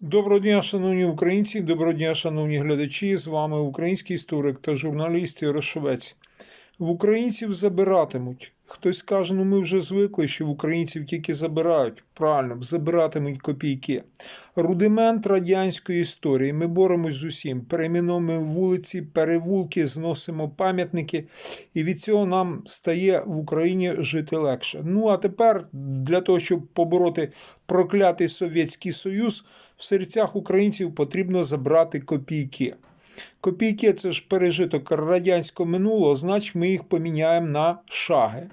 Доброго дня, шановні українці, доброго дня, шановні глядачі. З вами український історик та журналіст Ярошовець. В українців забиратимуть. Хтось каже, ну ми вже звикли, що в українців тільки забирають. Правильно, забиратимуть копійки. Рудимент радянської історії. Ми боремось з усім. Перейменовуємо вулиці, перевулки, зносимо пам'ятники, і від цього нам стає в Україні жити легше. Ну а тепер для того, щоб побороти проклятий Совєтський Союз, в серцях українців потрібно забрати копійки. Копійки це ж пережиток радянського минулого, значить ми їх поміняємо на шаги.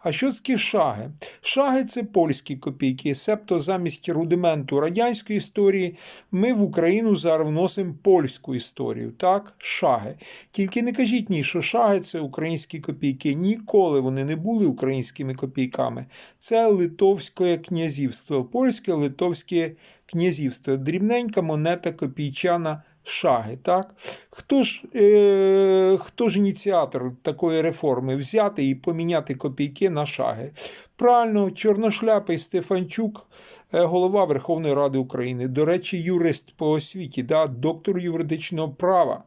А що таке шаги? Шаги це польські копійки, себто замість рудименту радянської історії ми в Україну зараз вносимо польську історію. Так, шаги. Тільки не кажіть ні, що шаги це українські копійки. Ніколи вони не були українськими копійками. Це Литовське князівство, польське литовське князівство. Дрібненька монета копійчана шаги. Так? Хто ж, е, хто ж ініціатор такої реформи взяти і поміняти копійки на шаги? Правильно, чорношляпий Стефанчук, е, голова Верховної Ради України. До речі, юрист по освіті, да, доктор юридичного права.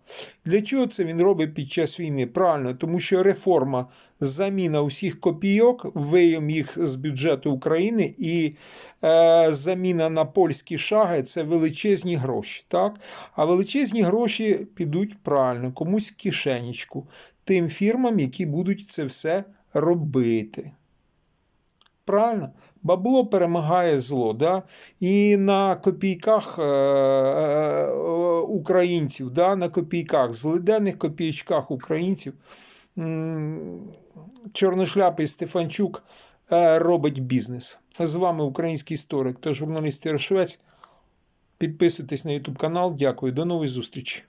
Для чого це він робить під час війни? Правильно, тому що реформа, заміна усіх копійок, вийом їх з бюджету України і е, заміна на польські шаги це величезні гроші. Так? А величезні гроші підуть правильно, комусь кишенечку, тим фірмам, які будуть це все робити. Правильно? Бабло перемагає зло. Да? І на копійках е, е, українців, да? на копійках, злиденних копійчках українців, чорношляпий Стефанчук е, робить бізнес. З вами український історик та журналіст Ярошевець. Підписуйтесь на YouTube канал. Дякую. До нової зустрічі.